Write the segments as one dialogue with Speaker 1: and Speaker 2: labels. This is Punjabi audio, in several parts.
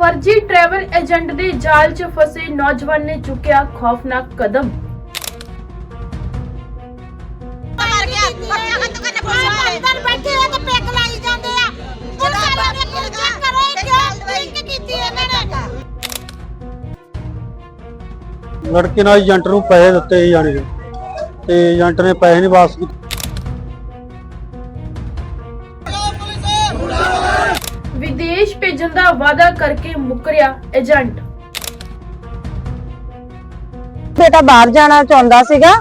Speaker 1: ਫਰਜ਼ੀ ਟਰੈਵਲ ਏਜੰਟ ਦੇ ਜਾਲ 'ਚ ਫਸੇ ਨੌਜਵਾਨ ਨੇ ਚੁੱਕਿਆ ਖੌਫਨਾਕ ਕਦਮ।
Speaker 2: ਮਾਰ ਗਿਆ। ਪੱਕਾ ਹੱਥ ਕਰਨੇ ਪੁਲਿਸ ਵਾਲੇ ਅੰਦਰ ਬੈਠੇ ਹੋ ਤੇ ਪੈਕ ਲਾਈ ਜਾਂਦੇ ਆ। ਪੁਲਿਸ ਵਾਲਿਆਂ ਨੇ ਪੁਲਿਸ ਚੈੱਕ ਕਰੋ ਇਹ ਕਿਉਂ ਡਰਿੰਕ ਕੀਤੀ ਇਹਨਾਂ ਨੇ।
Speaker 3: ਲੜਕੇ ਨਾਲ ਏਜੰਟ ਨੂੰ ਪੈਸੇ ਦਿੱਤੇ ਸੀ ਜਾਣੀ ਕਿ। ਤੇ ਏਜੰਟ ਨੇ ਪੈਸੇ ਨਹੀਂ ਵਾਪਸ ਕੀਤੇ।
Speaker 1: ਵਾਅਦਾ ਕਰਕੇ ਮੁੱਕਰਿਆ ਏਜੰਟ।
Speaker 4: ਬੇਟਾ ਬਾਹਰ ਜਾਣਾ ਚਾਹੁੰਦਾ ਸੀਗਾ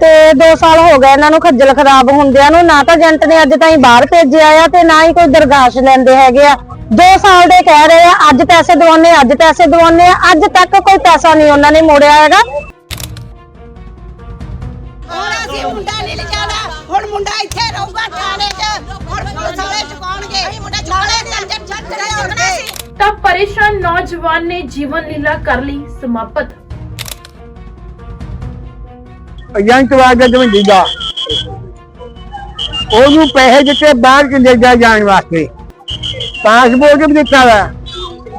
Speaker 4: ਤੇ 2 ਸਾਲ ਹੋ ਗਏ ਇਹਨਾਂ ਨੂੰ ਖੱਜਲ ਖਰਾਬ ਹੁੰਦਿਆਂ ਨੂੰ, ਨਾ ਤਾਂ ਏਜੰਟ ਨੇ ਅੱਜ ਤਾਈਂ ਬਾਹਰ ਭੇਜਿਆ ਆ ਤੇ ਨਾ ਹੀ ਕੋਈ ਦਰਗਾਸ਼ ਲੈਂਦੇ ਹੈਗੇ ਆ। 2 ਸਾਲ ਦੇ ਕਹਿ ਰਹੇ ਆ, ਅੱਜ ਪੈਸੇ ਦਵਾਉਣੇ ਅੱਜ ਪੈਸੇ ਦਵਾਉਣੇ ਆ, ਅੱਜ ਤੱਕ ਕੋਈ ਪੈਸਾ ਨਹੀਂ ਉਹਨਾਂ ਨੇ ਮੋੜਿਆ ਹੈਗਾ।
Speaker 2: ਵਾਲੇ ਚੁਕਾਉਣਗੇ ਅਸੀਂ ਮੁੰਡਾ ਚੁਕਾਉਣੇ ਕੰਜਰ ਛੱਡ ਚੁੱਕਣਾ ਸੀ।
Speaker 1: ਤਾਂ ਪਰੇਸ਼ਾਨ ਨੌਜਵਾਨ ਨੇ ਜੀਵਨ ਲੀਲਾ ਕਰ ਲਈ ਸਮਾਪਤ।
Speaker 5: ਏਜੰਟ ਵਾਗਾ ਜਵੰਦੀ ਦਾ। ਉਹਨੂੰ ਪੈਸੇ ਦਿੱਤੇ ਬਾਹਰ ਕੈਨੇਡਾ ਜਾਣ ਵਾਸਤੇ। ਪਾਸਪੋਰਟ ਵੀ ਦਿੱਤਾ ਵਾ।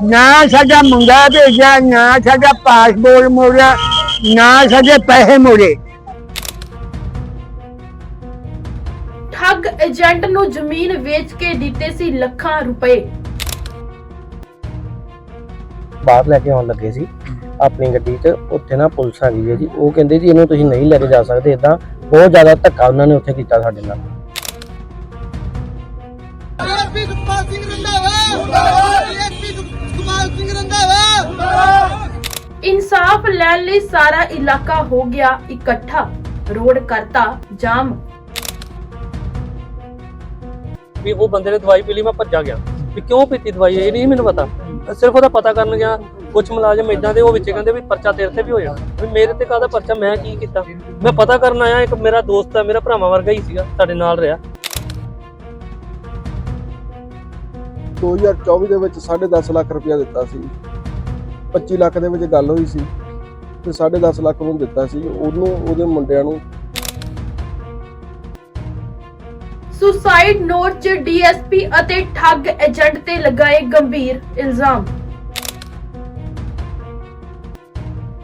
Speaker 5: ਨਾ ਸਾਡਾ ਮੁੰਡਾ ਭੇਜਿਆ ਨਾ ਸਾਡਾ ਪਾਸਪੋਰਟ ਮੋੜਿਆ ਨਾ ਸਾਡੇ ਪੈਸੇ ਮੋੜੇ।
Speaker 1: ਏਜੰਟ ਨੂੰ ਜ਼ਮੀਨ ਵੇਚ ਕੇ ਦਿੱਤੇ ਸੀ ਲੱਖਾਂ ਰੁਪਏ।
Speaker 6: ਬਾਹਰ ਲੈ ਕੇ ਆਉਣ ਲੱਗੇ ਸੀ ਆਪਣੀ ਗੱਡੀ 'ਚ ਉੱਥੇ ਨਾ ਪੁਲਿਸ ਆ ਗਈ ਹੈ ਜੀ। ਉਹ ਕਹਿੰਦੇ ਜੀ ਇਹਨੂੰ ਤੁਸੀਂ ਨਹੀਂ ਲੈ ਕੇ ਜਾ ਸਕਦੇ ਇਦਾਂ ਬਹੁਤ ਜ਼ਿਆਦਾ ਧੱਕਾ ਉਹਨਾਂ ਨੇ ਉੱਥੇ ਕੀਤਾ ਸਾਡੇ ਨਾਲ।
Speaker 1: ਇਨਸਾਫ ਲੈਣ ਲਈ ਸਾਰਾ ਇਲਾਕਾ ਹੋ ਗਿਆ ਇਕੱਠਾ। ਰੋਡ ਕਰਤਾ ਜਾਮ।
Speaker 7: ਵੀ ਉਹ ਬੰਦੇ ਨੇ ਦਵਾਈ ਪੀ ਲਈ, ਮੈਂ ਭੱਜਾ ਗਿਆ। ਵੀ ਕਿਉਂ ਪੀਤੀ ਦਵਾਈ ਇਹ ਨਹੀਂ ਮੈਨੂੰ ਪਤਾ। ਸਿਰਫ ਉਹਦਾ ਪਤਾ ਕਰਨ ਗਿਆ ਕੁਝ ਮੁਲਾਜ਼ਮ ਇਦਾਂ ਦੇ, ਉਹ ਵਿੱਚ ਕਹਿੰਦੇ ਵੀ ਪਰਚਾ ਤੇਰੇ ਤੇ ਵੀ ਹੋ ਜਾਣਾ ਵੀ ਮੇਰੇ ਤੇ ਕਾਹਦਾ ਪਰਚਾ, ਮੈਂ ਕੀ ਕੀਤਾ? ਮੈਂ ਪਤਾ ਕਰਨ ਆਇਆ, ਇੱਕ ਮੇਰਾ ਦੋਸਤ ਹੈ ਮੇਰਾ ਭਰਾਵਾਂ ਵਰਗਾ ਹੀ ਸੀਗਾ, ਸਾਡੇ ਨਾਲ ਰਿਹਾ।
Speaker 8: 2024 ਦੇ ਵਿੱਚ 10.5 ਲੱਖ ਰੁਪਇਆ ਦਿੱਤਾ ਸੀ। 25 ਲੱਖ ਦੇ ਵਿੱਚ ਗੱਲ ਹੋਈ ਸੀ। ਤੇ 10.5 ਲੱਖ ਉਹਨੂੰ ਦਿੱਤਾ ਸੀ। ਉਹਨੂੰ, ਉਹਦੇ ਮੁੰਡਿਆਂ ਨੂੰ
Speaker 1: ਸੁਸਾਈਡ ਨੋਟ 'ਚ ਡੀਐਸਪੀ ਅਤੇ ਠੱਗ ਏਜੰਟ ਤੇ ਲਗਾਏ ਗੰਭੀਰ ਇਲਜ਼ਾਮ।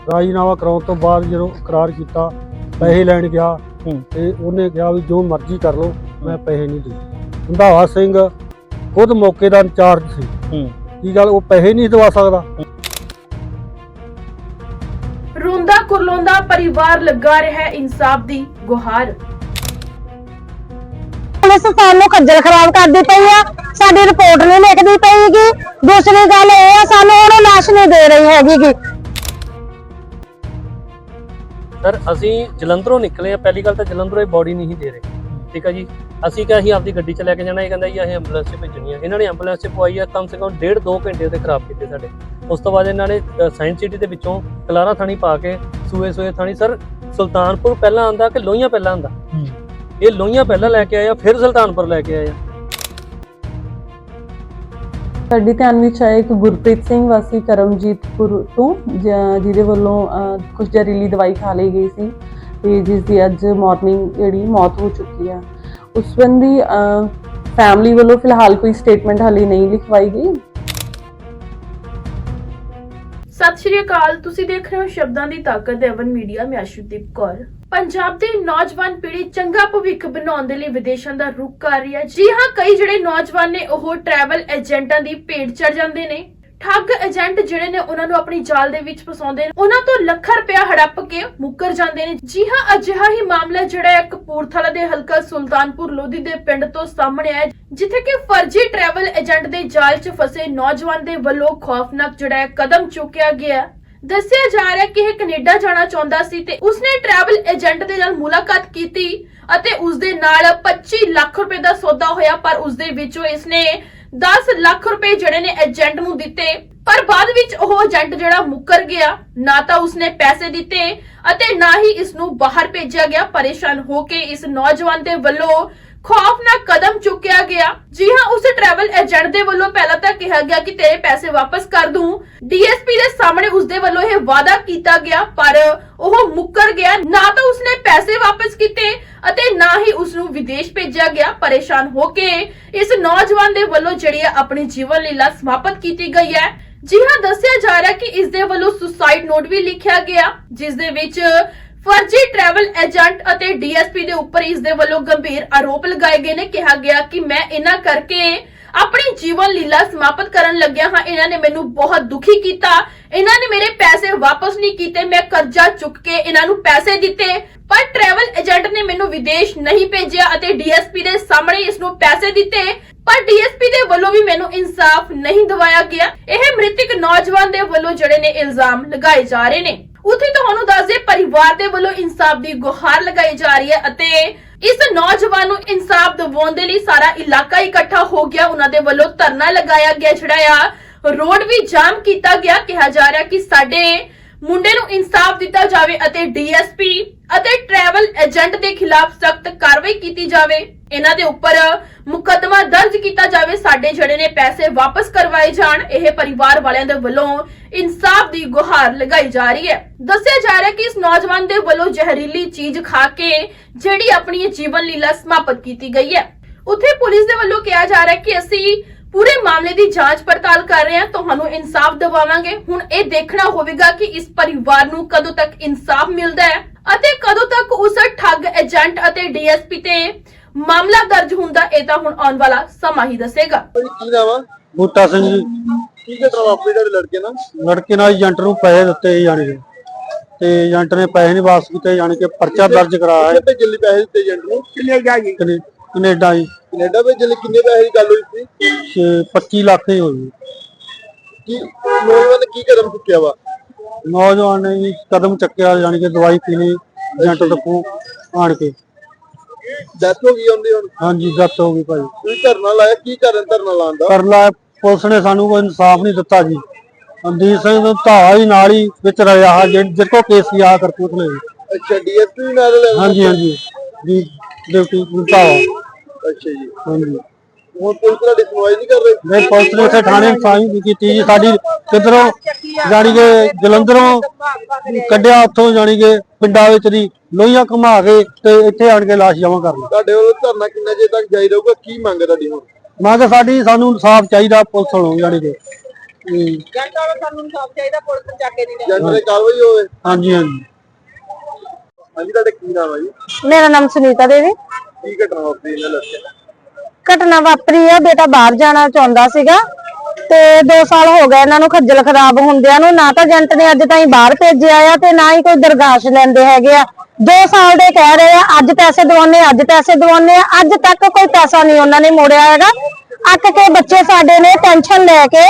Speaker 3: ਰਾਜੀਨਾਮਾ ਕਰਾਉਣ ਤੋਂ ਬਾਅਦ ਜਦੋਂ ਇਕਰਾਰ ਕੀਤਾ ਪੈਸੇ ਲੈਣ ਗਿਆ। ਤੇ ਉਹਨੇ ਕਿਹਾ ਵੀ ਜੋ ਮਰਜ਼ੀ ਕਰ ਲਓ ਮੈਂ ਪੈਸੇ ਨਹੀਂ ਦੇ ਰੰਧਾਵਾ ਸਿੰਘ ਖੁਦ ਮੌਕੇ ਦਾ ਇੰਚਾਰਜ ਸੀ। ਕੀ ਗੱਲ ਉਹ ਪੈਸੇ ਨਹੀਂ ਦਵਾ ਸਕਦਾ?
Speaker 1: ਰੋਂਦਾ ਕੁਰਲਾਉਂਦਾ ਪਰਿਵਾਰ ਲਗਾ ਰਿਹਾ ਹੈ ਇਨਸਾਫ ਦੀ ਗੁਹਾਰ।
Speaker 4: ਪੁਲਿਸ ਸਾਨੂੰ ਖੱਜਲ ਖਰਾਬ ਕਰਦੀ ਪਈ ਆ ਸਾਡੀ ਰਿਪੋਰਟ ਨਹੀਂ ਲਿਖਦੀ ਪਈਗੀ। ਦੂਸਰੀ ਗੱਲ ਇਹ ਆ ਸਾਨੂੰ ਉਹਨੂੰ ਲਾਸ਼ ਨਹੀਂ ਦੇ ਰਹੀ ਹੈਗੀਗੀ।
Speaker 7: ਸਰ ਅਸੀਂ ਜਲੰਧਰੋਂ ਨਿਕਲੇ ਆ ਪਹਿਲੀ ਗੱਲ ਤਾਂ ਜਲੰਧਰੋਂ ਇਹ ਬੋਡੀ ਨਹੀਂ ਦੇ ਰਹੇ। ਠੀਕ ਹੈ ਜੀ? ਅਸੀਂ ਕਿਹਾ ਅਸੀਂ ਆਪਦੀ ਗੱਡੀ 'ਚ ਲੈ ਕੇ ਜਾਣਾ ਇਹ ਕਹਿੰਦਾ ਜੀ ਅਸੀਂ ਐਂਬੂਲੈਂਸ 'ਚ ਭੇਜਣੀ ਆ। ਇਹਨਾਂ ਨੇ ਐਂਬੂਲੈਂਸ 'ਚ ਪਵਾਈ ਆ ਕਮ ਸੇ ਕਮ ਡੇਢ ਦੋ ਘੰਟੇ ਤੇ ਖਰਾਬ ਕੀਤੇ ਸਾਡੇ। ਉਸ ਤੋਂ ਬਾਅਦ ਇਹਨਾਂ ਨੇ ਸਾਇੰਸ ਸਿਟੀ ਦੇ ਵਿੱਚੋਂ ਕਲਾਰਾ ਥਾਣੀ ਪਾ ਕੇ ਸੂਏ ਸੂਏ ਥਾਣੀ। ਸਰ ਸੁਲਤਾਨਪੁਰ ਪਹਿਲਾਂ ਆਂਦਾ ਕਿ ਲੋਹੀਆਂ ਪਹਿਲਾਂ ਆਂਦਾ? ਇਹ ਲੋਹੀਆਂ ਪਹਿਲਾਂ ਲੈ ਕੇ ਆਏ ਫਿਰ ਸੁਲਤਾਨਪੁਰ ਲੈ ਕੇ ਆਏ
Speaker 9: ਸਾਡੇ ਧਿਆਨ ਵਿੱਚ ਆਇਆ ਇੱਕ ਗੁਰਪ੍ਰੀਤ ਸਿੰਘ ਵਾਸੀ ਕਰਮਜੀਤਪੁਰ ਤੋਂ ਜ- ਜਿਹਦੇ ਵੱਲੋਂ ਅਹ, ਕੁਝ ਜ਼ਹਿਰੀਲੀ ਦਵਾਈ ਖਾ ਲਈ ਗਈ ਸੀ ਤੇ ਜਿਸ ਦੀ ਅੱਜ ਮਾਰਨਿੰਗ ਜਿਹੜੀ ਮੌਤ ਹੋ ਚੁੱਕੀ ਆ। ਉਸ ਸੰਬੰਧੀ ਫੈਮਿਲੀ ਵੱਲੋਂ ਫਿਲਹਾਲ ਕੋਈ ਸਟੇਟਮੈਂਟ ਹਾਲੇ ਨਹੀਂ ਲਿਖਵਾਈ ਗਈ।
Speaker 1: ਸਤਿ ਸ਼੍ਰੀ ਅਕਾਲ। ਤੁਸੀਂ ਦੇਖ ਰਹੇ ਹੋ ਸ਼ਬਦਾਂ ਦੀ ਤਾਕਤ ਦੇ ਮੀਡੀਆ। ਮੈਂ ਅਸ਼ੁਦੀਪ ਕੌਰ। ਪੰਜਾਬ ਦੀ ਨੌਜਵਾਨ ਪੀੜ੍ਹੀ ਚੰਗਾ ਭਵਿੱਖ ਬਣਾਉਣ ਦੇ ਲਈ ਵਿਦੇਸ਼ਾਂ ਦਾ ਰੁਖ ਕਰ ਰਹੀ ਹੈ। ਜੀ ਹਾਂ, ਕਈ ਜਿਹੜੇ ਨੌਜਵਾਨ ਨੇ ਉਹ ਟਰੈਵਲ ਏਜੰਟਾਂ ਦੀ ਭੇਟ ਚੜ ਜਾਂਦੇ ਨੇ। ਠੱਗ ਏਜੰਟ ਜਿਹੜੇ ਨੇ ਉਹਨਾਂ ਨੂੰ ਆਪਣੀ ਜਾਲ ਦੇ ਵਿੱਚ ਫਸਾਉਂਦੇ ਨੇ। ਉਹਨਾਂ ਤੋਂ ਲੱਖਾਂ ਰੁਪਇਆ ਹੜੱਪ ਕੇ ਮੁੱਕਰ ਜਾਂਦੇ ਨੇ। ਜੀ ਹਾਂ ਅਜਿਹਾ ਹੀ ਮਾਮਲਾ ਜਿਹੜਾ ਹੈ ਕਪੂਰਥਲਾ ਦੇ ਹਲਕਾ ਸੁਲਤਾਨਪੁਰ ਲੋਧੀ ਦੇ ਪਿੰਡ ਤੋਂ ਸਾਹਮਣੇ ਆਇਆ ਜਿੱਥੇ ਕਿ ਫਰਜ਼ੀ ਟਰੈਵਲ ਏਜੰਟ ਦੇ ਜਾਲ 'ਚ ਫਸੇ ਨੌਜਵਾਨ ਦੇ ਵੱਲੋਂ ਖੌਫਨਾਕ ਜਿਹੜਾ ਕਦਮ ਚੁੱਕਿਆ ਗਿਆ ਦੱਸਿਆ ਜਾ ਰਿਹਾ ਕਿ ਇਹ ਕੈਨੇਡਾ ਜਾਣਾ ਚਾਹੁੰਦਾ ਸੀ ਤੇ ਉਸਨੇ ਟਰੈਵਲ ਏਜੰਟ ਦੇ ਨਾਲ ਮੁਲਾਕਾਤ ਕੀਤੀ ਅਤੇ ਉਸ ਦੇ ਨਾਲ 25 ਲੱਖ ਰੁਪਏ ਦਾ ਸੌਦਾ ਹੋਇਆ, ਪਰ ਉਸ ਦੇ ਵਿੱਚੋਂ ਇਸਨੇ 10 ਲੱਖ ਰੁਪਏ ਜਿਹੜੇ ਨੇ ਏਜੰਟ ਨੂੰ ਦਿੱਤੇ, ਪਰ ਬਾਅਦ ਵਿੱਚ ਉਹ ਏਜੰਟ ਜਿਹੜਾ ਮੁੱਕਰ ਗਿਆ, ਨਾ ਤਾਂ ਉਸਨੇ ਪੈਸੇ ਦਿੱਤੇ ਅਤੇ ਨਾ ਹੀ ਇਸ ਨੂੰ ਬਾਹਰ ਭੇਜਿਆ ਗਿਆ, ਪਰੇਸ਼ਾਨ ਹੋ ਕੇ ਇਸ ਨੌਜਵਾਨ ਦੇ ਵੱਲੋਂ ਖੌਫਨਾਕ ਕਦਮ ਚੁੱਕਿਆ ਗਿਆ। ਜੀ ਹਾਂ, ਉਸ ਟਰੈਵਲ ਏਜੰਟ ਦੇ ਵੱਲੋਂ ਪਹਿਲਾਂ ਤਾਂ ਕਿਹਾ ਗਿਆ ਕਿ ਤੇਰੇ ਪੈਸੇ ਵਾਪਸ ਕਰ ਦੂੰ। ਡੀਐਸਪੀ ਦੇ ਸਾਹਮਣੇ ਉਸ ਦੇ ਵੱਲੋਂ ਇਹ ਵਾਅਦਾ ਕੀਤਾ ਗਿਆ, ਪਰ ਉਹ ਮੁੱਕਰ ਗਿਆ। ਨਾ ਤਾਂ ਉਸਨੇ ਪੈਸੇ ਵਾਪਸ ਕੀਤੇ ਅਤੇ ਨਾ ਹੀ ਉਸ ਨੂੰ ਵਿਦੇਸ਼ ਭੇਜਿਆ ਗਿਆ। ਪਰੇਸ਼ਾਨ ਹੋ ਕੇ ਇਸ ਨੌਜਵਾਨ ਦੇ ਵੱਲੋਂ ਜਿਹੜੀ ਹੈ ਆਪਣੀ ਜੀਵਨ ਲੀਲਾ ਸਮਾਪਤ ਕੀਤੀ ਗਈ ਹੈ। ਜੀ ਹਾਂ, ਦੱਸਿਆ ਜਾ ਰਿਹਾ ਕਿ ਇਸ ਦੇ ਵੱਲੋਂ ਸੁਸਾਈਡ ਨੋਟ ਵੀ ਲਿਖਿਆ ਗਿਆ ਜਿਸ ਦੇ ਵਿੱਚ ਫਰਜ਼ੀ ਟਰੈਵਲ ਏਜੰਟ ਅਤੇ ਡੀਐਸਪੀ ਦੇ ਉੱਪਰ ਇਸ ਦੇ ਵੱਲੋਂ ਗੰਭੀਰ ਆਰੋਪ ਲਗਾਏ ਗਏ ਨੇ। ਕਿਹਾ ਗਿਆ ਕਿ ਮੈਂ ਇਹਨਾਂ ਕਰਕੇ ਆਪਣੀ ਜੀਵਨ ਲੀਲਾ ਸਮਾਪਤ ਕਰਨ ਲੱਗਿਆ ਹਾਂ। ਇਹਨਾਂ ਨੇ ਮੈਨੂੰ ਬਹੁਤ ਦੁਖੀ ਕੀਤਾ। ਇਹਨਾਂ ਨੇ ਮੇਰੇ ਪੈਸੇ ਵਾਪਸ ਨਹੀਂ ਕੀਤੇ। ਮੈਂ ਕਰਜ਼ਾ ਚੁੱਕ ਕੇ ਇਹਨਾਂ ਨੂੰ ਪੈਸੇ ਦਿੱਤੇ। ਪਰ ਟਰੈਵਲ ਏਜੰਟ ਨੇ ਮੈਨੂੰ ਵਿਦੇਸ਼ ਨਹੀਂ ਭੇਜਿਆ ਅਤੇ ਡੀਐਸਪੀ ਦੇ ਸਾਹਮਣੇ ਇਸ ਨੂੰ ਪੈਸੇ ਦਿੱਤੇ। ਪਰ ਡੀਐਸਪੀ ਦੇ ਵੱਲੋਂ ਵੀ ਮੈਨੂੰ ਇਨਸਾਫ ਨਹੀਂ ਦਿਵਾਇਆ ਗਿਆ। ਇਹ ਮ੍ਰਿਤਕ ਨੌਜਵਾਨ ਦੇ ਵੱਲੋਂ ਜਿਹੜੇ ਨੇ ਇਲਜ਼ਾਮ ਲਗਾਏ ਜਾ ਰਹੇ ਨੇ। ਉੱਥੇ ਤੁਹਾਨੂੰ ਦੱਸ ਦੇ ਪਰਿਵਾਰ ਦੇ ਵੱਲੋਂ ਇਨਸਾਫ ਦੀ ਗੁਹਾਰ ਲਗਾਈ ਜਾ ਰਹੀ ਹੈ ਅਤੇ ਇਸ ਨੌਜਵਾਨ ਨੂੰ ਇਨਸਾਫ ਦਿਵਾਉਣ ਦੇ ਲਈ ਸਾਰਾ ਇਲਾਕਾ ਇਕੱਠਾ ਹੋ ਗਿਆ। ਉਹਨਾਂ ਦੇ ਵੱਲੋਂ ਧਰਨਾ ਲਗਾਇਆ ਗਿਆ, ਜਿਹੜਾ ਆ, ਰੋਡ ਵੀ ਜਾਮ ਕੀਤਾ ਗਿਆ। ਕਿਹਾ ਜਾ ਰਿਹਾ ਕਿ ਸਾਡੇ ਮੁੰਡੇ ਨੂੰ ਇਨਸਾਫ ਦਿੱਤਾ ਜਾਵੇ ਅਤੇ ਡੀਐਸਪੀ ਅਤੇ ਟਰੈਵਲ ਏਜੰਟ ਦੇ ਖਿਲਾਫ ਸਖਤ ਕਾਰਵਾਈ ਕੀਤੀ ਜਾਵੇ। ਇਹਨਾਂ ਦੇ ਉੱਪਰ ਮੁਕੱਦਮਾ ਦਰਜ ਕੀਤਾ ਜਾਵੇ। ਸਾਡੇ ਜਿਹੜੇ ਨੇ ਪੈਸੇ ਵਾਪਸ ਕਰਵਾਏ ਜਾਣ। ਇਹ ਪਰਿਵਾਰ ਵਾਲਿਆਂ ਦੇ ਵੱਲੋਂ ਇਨਸਾਫ ਦੀ ਗੁਹਾਰ ਲਗਾਈ ਜਾ ਰਹੀ ਹੈ। ਦੱਸਿਆ ਜਾ ਰਿਹਾ ਕਿ ਇਸ ਨੌਜਵਾਨ ਦੇ ਵੱਲੋਂ ਜ਼ਹਿਰੀਲੀ ਚੀਜ਼ ਖਾ ਕੇ ਜਿਹੜੀ ਆਪਣੀ ਜੀਵਨ ਲੀਲਾ ਸਮਾਪਤ ਕੀਤੀ ਗਈ ਹੈ। ਉੱਥੇ ਪੁਲਿਸ ਦੇ ਵੱਲੋਂ ਕਿਹਾ ਜਾ ਰਿਹਾ ਹੈ ਕਿ ਅਸੀਂ ਪੂਰੇ ਮਾਮਲੇ ਦੀ ਜਾਂਚ ਪੜਤਾਲ ਕਰ ਰਹੇ ਹਾਂ ਤੁਹਾਨੂੰ ਇਨਸਾਫ ਦਿਵਾਵਾਂਗੇ। ਹੁਣ ਇਹ ਦੇਖਣਾ ਹੋਵੇਗਾ ਕਿ ਇਸ ਪਰਿਵਾਰ ਨੂੰ ਕਦੋਂ ਤੱਕ ਇਨਸਾਫ ਮਿਲਦਾ ਹੈ ਅਤੇ ਕਦੋਂ ਤੱਕ ਉਸ ਠੱਗ ਏਜੰਟ ਅਤੇ ਡੀਐਸਪੀ ਤੇ ਮਾਮਲਾ ਦਰਜ ਹੁੰਦਾ ਇਹ ਤਾਂ ਹੁਣ ਆਉਣ ਵਾਲਾ ਸਮਾਂ ਹੀ ਦੱਸੇਗਾ।
Speaker 8: ਕੀ ਨਾਮ ਆ?
Speaker 3: ਬੂਟਾ ਸਿੰਘ ਜੀ।
Speaker 8: ਕੀ ਘਟਨਾ ਵਾਪਰੀ ਤੁਹਾਡੇ ਲੜਕੇ ਨਾਲ?
Speaker 3: ਲੜਕੇ ਨਾਲ ਏਜੰਟ ਨੂੰ ਪੈਸੇ ਦਿੱਤੇ ਜਾਣੀ ਕਿ। ਤੇ ਏਜੰਟ ਨੇ ਪੈਸੇ ਨਹੀਂ ਵਾਪਸ ਕੀਤੇ ਜਾਣੀ ਕਿ ਪਰਚਾ ਦਰਜ ਕਰਾਇਆ ਹੈ।
Speaker 8: ਕਿੰਨੇ ਜੱਲੀ ਪੈਸੇ ਦਿੱਤੇ ਏਜੰਟ ਨੂੰ? ਕਿੰਨੇ ਜਾ ਗਈ
Speaker 3: ਕਨੇ- ਕੈਨੇਡਾ ਜੀ।
Speaker 8: ਕੈਨੇਡਾ ਵਿੱਚ ਜੱਲੀ ਕਿੰਨੇ ਪੈਸੇ ਦੀ ਗੱਲ ਹੋਈ ਸੀ?
Speaker 3: ਛੇ 25 ਲੱਖ ਹੀ ਹੋਈ।
Speaker 8: ਕੀ ਨੌਜਵਾਨ ਨੇ ਕੀ ਕਦਮ ਚੁੱਕਿਆ ਵਾ?
Speaker 3: ਨੌਜਵਾਨ ਨੇ ਜੀ ਕਦਮ ਚੱਕਿਆ ਜਾਣੀ ਕਿ ਦਵਾਈ ਪੀ ਲਈ ਏਜੰਟ ਦੇ ਕੋਲ ਆਣ ਕੇ।
Speaker 8: ਡੈਥ ਹੋ ਗਈ ਹੁਣ?
Speaker 3: ਹਾਂਜੀ ਗੱਤ ਹੋ ਗਈ ਭਾਈ
Speaker 8: ਤੁਸੀਂ ਧਰਨਾ ਲਾਇਆ? ਕੀ ਕਾਰਨ ਧਰਨਾ ਲਾਉਣ ਦਾ?
Speaker 3: ਲਾ ਪੁਲਿਸ ਨੇ ਸਾਨੂੰ ਕੋਈ ਇਨਸਾਫ ਨਹੀਂ ਦਿੱਤਾ ਜੀ। ਮਨਦੀਪ ਸਿੰਘ ਨੂੰ ਧਾਵਾ ਹੀ ਨਾਲ ਹੀ ਵਿੱਚ ਰਿਹਾ ਜਿਹਦੇ ਕੋ ਕੇਸ ਕੀ ਆ ਕਰਪੂਤਲੇ
Speaker 8: ਅੱਛਾ ਡੀਐਸਪੀ ਨਾਲ ਲੈ
Speaker 3: ਹਾਂਜੀ ਹਾਂਜੀ। ਜੀ ਡਿਊਟੀ ਧਾਵਾ
Speaker 8: ਅੱਛਾ ਜੀ।
Speaker 3: ਹਾਂਜੀ।
Speaker 8: ਹੁਣ ਪੁਲਿਸ ਤੁਹਾਡੀ ਸੁਣਵਾਈ ਨਹੀਂ ਕਰ ਰਹੀ?
Speaker 3: ਨਹੀਂ ਪੁਲਿਸ ਨੇ ਇੱਥੇ ਥਾਣੇ ਸਾਈਨ ਨਹੀਂ ਕੀਤੀ ਜੀ। ਸਾਡੀ ਕਿਧਰੋਂ ਜਾਣੀ ਕਿ ਜਲੰਧਰੋਂ ਕੱਢਿਆ ਉੱਥੋਂ ਜਾਣੀ ਕਿ ਪਿੰਡਾਂ ਵਿੱਚ ਦੀ ਲੋਹੀਆਂ ਘੁਮਾ ਕੇ ਤੇ ਇੱਥੇ ਆਣ ਕੇ ਲਾਸ਼ ਜਮ੍ਹਾਂ ਕਰ ਲਈ
Speaker 8: ਤੁਹਾਡੇ ਵੱਲੋਂ ਧਰਨਾ ਕਿੰਨਾ ਚਿਰ ਤੱਕ ਜਾਰੀ ਰਹੂਗਾ ਕੀ ਮੰਗ ਹੈ ਤੁਹਾਡੀ ਹੁਣ?
Speaker 3: ਮੈਂ ਤਾਂ ਸਾਡੀ ਸਾਨੂੰ ਇਨਸਾਫ ਚਾਹੀਦਾ ਪੁਲਿਸ ਵੱਲੋਂ ਜਾਣੀ ਕਿ। ਹਮ,
Speaker 8: ਜੰਟ ਦੇ ਕਾਰਵਾਈ ਹੋਵੇ।
Speaker 3: ਹਾਂਜੀ ਹਾਂਜੀ।
Speaker 8: ਹਾਂਜੀ ਤੁਹਾਡਾ ਕੀ ਨਾਮ ਹੈ ਜੀ?
Speaker 4: ਮੇਰਾ ਨਾਮ ਸੁਨੀਤਾ ਦੇਵੀ।
Speaker 8: ਕੀ ਘਟਨਾ ਵਾਪਰੀ ਇਹਨਾਂ ਲੜਕੇ
Speaker 4: ਘਟਨਾ ਵਾਪਰੀ ਆ, ਬੇਟਾ ਬਾਹਰ ਜਾਣਾ ਚਾਹੁੰਦਾ ਸੀਗਾ ਤੇ 2 ਸਾਲ ਹੋ ਗਏ ਇਹਨਾਂ ਨੂੰ ਖੱਜਲ ਖਰਾਬ ਹੁੰਦਿਆਂ ਨੂੰ, ਨਾ ਤਾਂ ਏਜੰਟ ਨੇ ਅੱਜ ਤਾਈਂ ਬਾਹਰ ਭੇਜਿਆ ਆ ਤੇ ਨਾ ਹੀ ਕੋਈ ਦਰਗਾਸ਼ ਲੈਂਦੇ ਹੈਗੇ ਆ। 2 ਸਾਲ ਦੇ ਕਹਿ ਰਹੇ ਆ, ਅੱਜ ਪੈਸੇ ਦਵਾਉਣੇ ਅੱਜ ਪੈਸੇ ਦਵਾਉਣੇ ਆ, ਅੱਜ ਤੱਕ ਕੋਈ ਪੈਸਾ ਨਹੀਂ ਉਹਨਾਂ ਨੇ ਮੋੜਿਆ ਹੈਗਾ। ਅੱਕ ਕੇ ਬੱਚੇ ਸਾਡੇ ਨੇ ਟੈਨਸ਼ਨ ਲੈ ਕੇ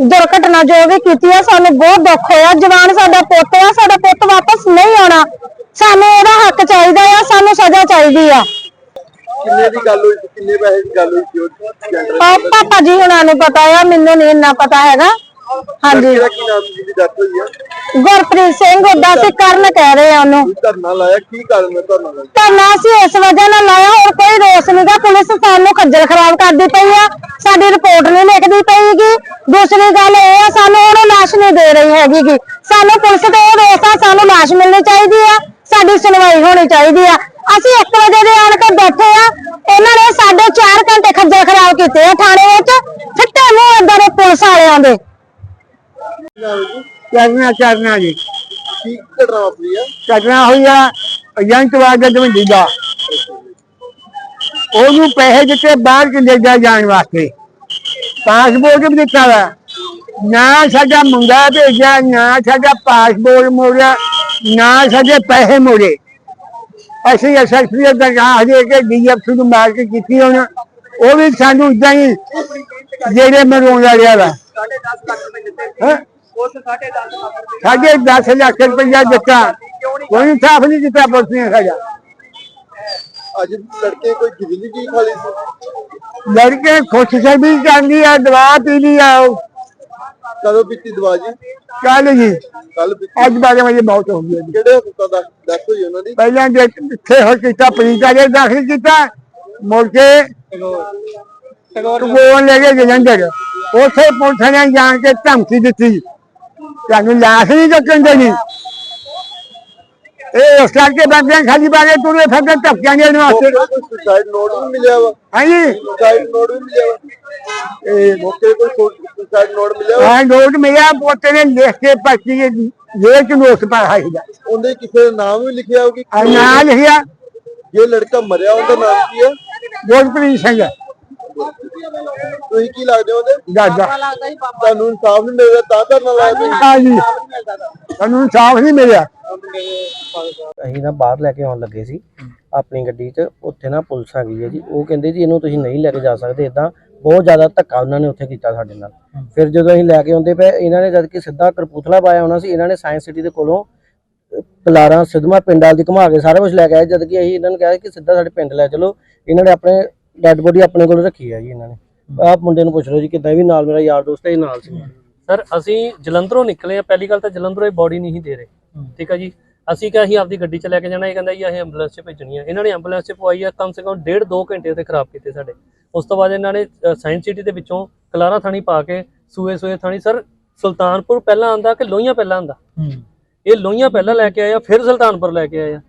Speaker 4: ਦੁਰਘਟਨਾ ਜੋ ਵੀ ਕੀਤੀ ਆ, ਸਾਨੂੰ ਬਹੁਤ ਦੁੱਖ ਹੋਇਆ। ਜਵਾਨ ਸਾਡਾ ਪੁੱਤ ਆ, ਸਾਡਾ ਪੁੱਤ ਵਾਪਸ ਨਹੀਂ ਆਉਣਾ। ਸਾਨੂੰ ਉਹਦਾ ਹੱਕ ਚਾਹੀਦਾ ਆ, ਸਾਨੂੰ ਸਜ਼ਾ ਚਾਹੀਦੀ ਆ।
Speaker 8: ਕਿੰਨੇ ਦੀ ਗੱਲ ਹੋਈ ਸੀ? ਕਿੰਨੇ ਪੈਸੇ ਦੀ ਗੱਲ ਹੋਈ ਸੀ ਉਹ ਦੇ?
Speaker 4: ਪਾਪਾ ਜੀ ਹੁਣਾਂ ਨੂੰ ਪਤਾ ਆ ਮੈਨੂੰ ਨਹੀਂ ਇੰਨਾ ਪਤਾ ਹੈਗਾ। ਹਾਂਜੀ।
Speaker 8: ਦਾ ਕੀ ਨਾਮ ਸੀ ਜਿਹਦੀ ਡੈਥ ਹੋਈ ਆ?
Speaker 4: ਗੁਰਪ੍ਰੀਤ ਸਿੰਘ ਉਹਦਾ ਸੀ ਕਰਨ ਕਹਿ ਰਹੇ ਆ ਉਹਨੂੰ।
Speaker 8: ਧਰਨਾ ਲਾਇਆ ਕੀ ਕਾਰਨ ਹੈ ਧਰਨਾ ਲਾਇਆ?
Speaker 4: ਅਸੀਂ ਇਸ ਵਜ੍ਹਾ ਨਾਲ ਲਾਇਆ ਹੋਰ ਕੋਈ ਰੋਸ ਨਹੀਂਗਾ ਪੁਲਿਸ ਸਾਨੂੰ ਖੱਜਲ ਖਰਾਬ ਕਰਦੀ ਪਈ ਆ। ਸਾਡੀ ਰਿਪੋਰਟ ਨਹੀਂ ਲਿਖਦੀ ਪਈਗੀ। ਦੂਸਰੀ ਗੱਲ ਇਹ ਆ ਸਾਨੂੰ ਉਹਨੂੰ ਲਾਸ਼ ਨਹੀਂ ਦੇ ਰਹੀ ਹੈਗੀਗੀ। ਸਾਨੂੰ ਪੁਲਿਸ ਤੇ ਇਹ ਰੋਸ ਆ ਸਾਨੂੰ ਲਾਸ਼ ਮਿਲਣੀ ਚਾਹੀਦੀ ਆ। ਸਾਡੀ ਸੁਣਵਾਈ ਹੋਣੀ ਚਾਹੀਦੀ ਆ। ਅਸੀਂ 1 ਵਜੇ ਦੇ ਆਣ ਕੇ ਬੈਠੇ ਆ ਇਹਨਾਂ ਨੇ ਸਾਡੇ 4 ਘੰਟੇ ਖੱਜਲ ਖਰਾਬ ਕੀਤੇ ਆ ਥਾਣੇ ਵਿੱਚ ਫਿੱਟੇ ਮੂੰਹ ਏਦਾਂ ਦੇ ਪੁਲਿਸ ਵਾਲਿਆਂ ਦੇ।
Speaker 5: ਕਰਨਾ ਕਰਨਾ ਜੀ।
Speaker 8: ਕੀ ਘਟਨਾ ਵਾਪਰੀ ਆ?
Speaker 5: ਕਰਨਾ ਹੋਇਆ ਏਜੰਟ ਵਾਜਾ ਦਵੰਡੀ ਦਾ। ਉਹਨੂੰ ਪੈਸੇ ਦਿੱਤੇ ਬਾਹਰ ਕੈਨੇਡਾ ਜਾਣ ਵਾਸਤੇ। ਪਾਸਪੋਰਟ ਵੀ ਦਿੱਤਾ ਵਾ। ਨਾ ਸਾਡਾ ਮੁੰਡਾ ਭੇਜਿਆ ਨਾ ਸਾਡਾ ਪਾਸਪੋਰਟ ਮੋੜਿਆ ਨਾ ਸਾਡੇ ਪੈਸੇ ਮੋੜੇ। ਅਸੀਂ ਐਸਐਸਪੀ ਦਾ ਗਾਹ ਦੇ ਕੇ ਡੀਐਫਸੀ ਨੂੰ ਮਾਰ ਕੇ ਕੀਤੀ ਹੁਣ ਉਹ ਵੀ ਸਾਨੂੰ ਇਦਾਂ ਹੀ ਜਿਹੜੇ ਮਰਵਾਉਣ ਵਾਲਿਆ ਵਾ। ਹੈਂ? ਸਾਢੇ 10 ਲੱਖ ਰੁਪਇਆ ਦਿੱਤਾ। ਕੋਈ ਸਾਫ਼ ਨਹੀਂ ਦਿੱਤਾ ਪੁਲਿਸ ਨੇ ਸਾਡਾ।
Speaker 8: ਅੱਜ ਲੜਕੇ ਕੋਈ ਜੀ ਖਾਲੀ ਸੀ?
Speaker 5: ਲੜਕੇ ਖੁਸ਼ ਸਭੀ ਜਾਂਦੀ ਆ ਦਵਾ ਪੀ ਲਈ ਆ
Speaker 8: ਕਦੋਂ ਪੀਤੀ ਦਵਾ ਜੀ?
Speaker 5: ਕੱਲ ਜੀ।
Speaker 8: ਕੱਲ ਪੀਤੀ।
Speaker 5: ਅੱਜ ਬਾਰੇ ਵਜੇ ਮੌਤ ਹੋ ਗਈ ਉਹਦੀ।
Speaker 8: ਕਿਹੜੇ ਹਸਪਤਾਲ ਦਾ ਡੈਥ ਹੋਈ ਉਹਨਾਂ ਦੀ?
Speaker 5: ਪਹਿਲਾਂ ਜੇ ਇੱਥੇ ਹੋ ਕੀਤਾ ਪ੍ਰੀਤਾ ਦੇ ਦਾਖਲ ਕੀਤਾ ਮੁੜ ਕੇ ਟਗੋਨ ਲੈ ਕੇ ਜਲੰਧਰ। ਉਥੇ ਪੁਲਿਸ ਨੇ ਜਾਣ ਕੇ ਧਮਕੀ ਦਿੱਤੀ। ਤੁਹਾਨੂੰ ਲਾਸ਼ ਨਹੀਂ ਚੱਕਣ ਦੇਣੀ। ਇਹ ਉਸ ਕਰਕੇ ਬੰਦੇ ਖਾਲੀ ਬਾਗੇ ਤੁਰੇ ਫਿਰਦੇ ਧੱਕਿਆਂ ਦੇ ਵਾਸਤੇ
Speaker 8: ਸੁਸਾਈਡ ਨੋਟ ਵੀ ਮਿਲਿਆ ਵਾ।
Speaker 5: ਹਾਂਜੀ।
Speaker 8: ਸੁਸਾਈਡ ਨੋਟ ਵੀ ਮਿਲਿਆ ਵਾ। ਇਹ ਮੌਕੇ ਕੋਈ ਸੁਸਾਈਡ ਨੋਟ ਮਿਲਿਆ
Speaker 5: ਆ ਨੋਟ ਮਿਲਿਆ ਪੋਤੇ ਨੇ ਲਿਖ ਕੇ ਪਰਚੀ ਜੇਬ ਚ ਨੋਟ ਪਾ ਹਾਈਦਾ
Speaker 8: ਉਹਦੇ ਕਿਸੇ ਦਾ ਨਾਮ ਵੀ ਲਿਖਿਆ ਹੋਊਗੀ
Speaker 5: ਆ ਨਾਂ ਲਿਖਿਆ।
Speaker 8: ਜੇ ਲੜਕਾ ਮਰਿਆ ਉਹਦਾ ਨਾਮ ਕੀ ਹੈ?
Speaker 5: ਗੋਲਪ੍ਰੀਤ ਸਿੰਘ
Speaker 8: ਤੁਸੀਂ ਕੀ ਲੱਗਦੇ ਹੋ ਉਹਦੇ?
Speaker 5: ਦਾਦਾ
Speaker 8: ਤੁਹਾਨੂੰ ਇਨਸਾਫ ਨਹੀਂ ਮਿਲਦਾ ਤਾਂ ਧਰਨਾ ਲਾਇਆ ਤੁਸੀਂ
Speaker 5: ਹਾਂਜੀ ਸਾਨੂੰ ਸਾਫ਼ ਨਹੀਂ ਮਿਲਿਆ।
Speaker 6: ਅਸੀਂ ਨਾ ਬਾਹਰ ਲੈ ਕੇ ਆਉਣ ਲੱਗੇ ਸੀ ਆਪਣੀ ਗੱਡੀ 'ਚ। ਉੱਥੇ ਨਾ ਪੁਲਿਸ ਆ ਗਈ ਹੈ ਜੀ। ਉਹ ਕਹਿੰਦੇ ਜੀ ਇਹਨੂੰ ਤੁਸੀਂ ਨਹੀਂ ਲੈ ਕੇ ਜਾ ਸਕਦੇ ਇਦਾਂ ਬਹੁਤ ਜ਼ਿਆਦਾ ਧੱਕਾ ਉਹਨਾਂ ਨੇ ਉੱਥੇ ਕੀਤਾ ਸਾਡੇ ਨਾਲ। ਫਿਰ ਜਦੋਂ ਅਸੀਂ ਲੈ ਕੇ ਆਉਂਦੇ ਪਏ ਇਹਨਾਂ ਨੇ ਜਦ ਕਿ ਸਿੱਧਾ ਕਰਪੂਥਲਾ ਪਾਇਆ ਹੋਣਾ ਸੀ ਇਹਨਾਂ ਨੇ ਸਾਇੰਸ ਸਿਟੀ ਦੇ ਕੋਲੋਂ ਕਲਾਰਾਂ ਸਿੱਧਵਾਂ ਪਿੰਡ ਦੀ ਘੁਮਾ ਕੇ ਸਾਰਾ ਕੁਝ ਲੈ ਕੇ ਆਏ। ਜਦ ਕਿ ਅਸੀਂ ਇਹਨਾਂ ਨੂੰ ਕਿਹਾ ਕਿ ਸਿੱਧਾ ਸਾਡੇ ਪਿੰਡ ਲੈ ਚਲੋ। ਇਹਨਾਂ ਨੇ ਆਪਣੇ ਡੈੱਡ ਬੋਡੀ ਆਪਣੇ ਕੋਲ ਰੱਖੀ ਹੈ ਜੀ ਇਹਨਾਂ ਨੇ। ਆਪ ਮੁੰਡੇ ਨੂੰ ਪੁੱਛ ਲਓ ਜੀ ਕਿੱਦਾਂ ਵੀ ਨਾਲ ਮੇਰਾ ਯਾਰ ਦੋਸਤ ਹੈ ਇਹ ਨਾਲ ਸੀ
Speaker 7: ਸਰ ਅਸੀਂ ਜਲੰਧਰੋਂ ਨਿਕਲੇ ਆ ਪਹਿਲੀ ਗੱਲ ਤਾਂ ਜਲੰਧਰੋਂ ਇਹ ਬੋਡੀ ਨਹੀਂ ਦੇ ਰਹੇ। ਠੀਕ ਆ ਜੀ? ਅਸੀਂ ਕਿਹਾ ਅਸੀਂ ਆਪਦੀ ਗੱਡੀ 'ਚ ਲੈ ਕੇ ਜਾਣਾ ਇਹ ਕਹਿੰਦਾ ਜੀ ਅਸੀਂ ਐਂਬੂਲੈਂਸ 'ਚ ਭੇਜਣੀ ਆ। ਇਹਨਾਂ ਨੇ ਐਂਬੂਲੈਂਸ 'ਚ ਪਵਾਈ ਆ ਕਮ ਸੇ ਕਮ ਡੇਢ ਦੋ ਘੰਟੇ ਉੱਤੇ ਖਰਾਬ ਕੀਤੇ ਸਾਡੇ। ਉਸ ਤੋਂ ਬਾਅਦ ਇਹਨਾਂ ਨੇ ਸਾਇੰਸ ਸਿਟੀ ਦੇ ਵਿੱਚੋਂ ਕਲਾਰਾ ਥਾਣੀ ਪਾ ਕੇ ਸੂਏ ਸੂਏ ਥਾਣੀ ਸਰ ਸੁਲਤਾਨਪੁਰ ਪਹਿਲਾਂ ਆਂਦਾ ਕਿ ਲੋਹੀਆਂ ਪਹਿਲਾਂ ਆਂਦਾ? ਇਹ ਲੋਹੀਆਂ ਪਹਿਲਾਂ ਲੈ ਕੇ ਆਏ ਆ ਫਿਰ ਸੁਲਤਾਨਪੁਰ ਲੈ ਕੇ ਆਏ ਆ।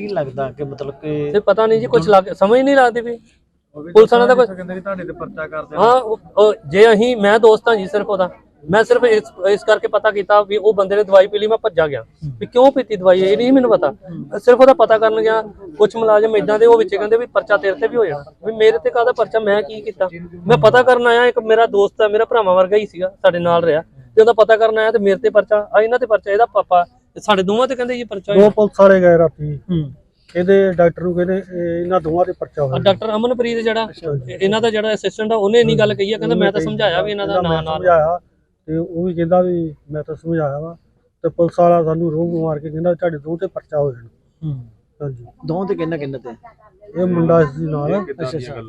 Speaker 10: ਕੀ ਲੱਗਦਾ ਕਿ ਮਤਲਬ ਕਿ
Speaker 7: ਤੇ ਪਤਾ ਨਹੀਂ ਜੀ ਕੁਝ ਲੱਗ ਸਮਝ ਨਹੀਂ ਲੱਗਦੀ ਵੀ। ਪੁਲਿਸ ਵਾਲਿਆਂ ਦਾ ਕੋਈ
Speaker 10: ਕਹਿੰਦੇ ਕਿ ਤੁਹਾਡੇ ਤੇ ਪਰਚਾ ਕਰਦੇ
Speaker 7: ਹਾਂ ਉਹ- ਉਹ ਜੇ ਅਸੀਂ ਮੈਂ ਦੋਸਤ ਹਾਂ ਜੀ ਸਿਰਫ ਉਹਦਾ। ਮੈਂ ਸਿਰਫ ਇਸ ਇਸ ਕਰਕੇ ਪਤਾ ਕੀਤਾ ਵੀ ਉਹ ਬੰਦੇ ਨੇ ਦਵਾਈ ਪੀ ਲਈ ਮੈਂ ਭੱਜਾ ਗਿਆ। ਵੀ ਕਿਉਂ ਪੀਤੀ ਦਵਾਈ? ਇਹ ਨਹੀਂ ਮੈਨੂੰ ਪਤਾ। ਸਿਰਫ ਉਹਦਾ ਪਤਾ ਕਰਨ ਗਿਆ। ਕੁਝ ਮੁਲਾਜ਼ਮ ਇਦਾਂ ਦੇ ਉਹ ਵਿੱਚ ਕਹਿੰਦੇ ਵੀ ਪਰਚਾ ਤੇਰੇ ਤੇ ਵੀ ਹੋ ਜਾਣਾ ਵੀ ਮੇਰੇ ਤੇ ਕਾਹਦਾ ਪਰਚਾ? ਮੈਂ ਕੀ ਕੀਤਾ? ਮੈਂ ਪਤਾ ਕਰਨ ਆਇਆ ਇੱਕ ਮੇਰਾ ਦੋਸਤ ਹੈ ਮੇਰਾ ਭਰਾਵਾਂ ਵਰਗਾ ਹੀ ਸੀਗਾ ਸਾਡੇ ਨਾਲ ਰਿਹਾ। ਤੇ ਉਹਦਾ ਪਤਾ ਕਰਨ ਆਇਆ ਤੇ ਮੇਰੇ ਤੇ ਪਰਚਾ ਆ ਇਹਨਾਂ ਤੇ ਪਰਚਾ ਇਹਦਾ ਪਾਪਾ। ਤੇ ਸਾਡੇ ਦੋਵਾਂ ਤੇ ਕਹਿੰਦੇ ਜੀ ਪਰਚਾ
Speaker 3: ਦੋ ਪੁਲਿਸ ਵਾਲੇ ਗਏ ਰਾਤੀ। ਇਹਦੇ ਡਾਕਟਰ ਨੂੰ ਕਹਿੰਦੇ ਇਹ ਇਹਨਾਂ ਦੋਵਾਂ ਦੇ ਪਰਚਾ ਹੋਇਆ।
Speaker 7: ਡਾਕਟਰ ਅਮਨਪ੍ਰੀਤ ਜਿਹੜਾ ਇਹਨਾਂ ਦਾ ਜਿਹੜਾ ਅਸਿਸਟੈਂਟ ਆ ਉਹਨੇ ਇੰਨੀ ਗੱਲ ਕਹੀ ਆ ਕਹਿੰਦਾ ਮੈਂ ਤਾਂ ਸਮਝਾਇਆ ਵੀ ਇਹਨਾਂ ਦਾ ਨਾਂ ਨਾਲ।
Speaker 3: ਸਮਝਾਇਆ ਤੇ ਉਹ ਵੀ ਕਹਿੰਦਾ ਵੀ ਮੈਂ ਤਾਂ ਸਮਝਾਇਆ ਵਾ। ਤੇ ਪੁਲਿਸ ਵਾਲਾ ਸਾਨੂੰ ਰੋਹ ਮਾਰ ਕੇ ਕਹਿੰਦਾ ਤੁਹਾਡੇ ਦੋ ਤੇ ਪਰਚਾ ਹੋ ਜਾਣਾ। ਹਾਂਜੀ।
Speaker 10: ਦੋ ਤੇ ਕਿੰਨਾ ਕਿੰਨਾ ਤੇ?
Speaker 3: ਇਹ ਮੁੰਡਾ ਇਸ ਦੇ ਨਾਲ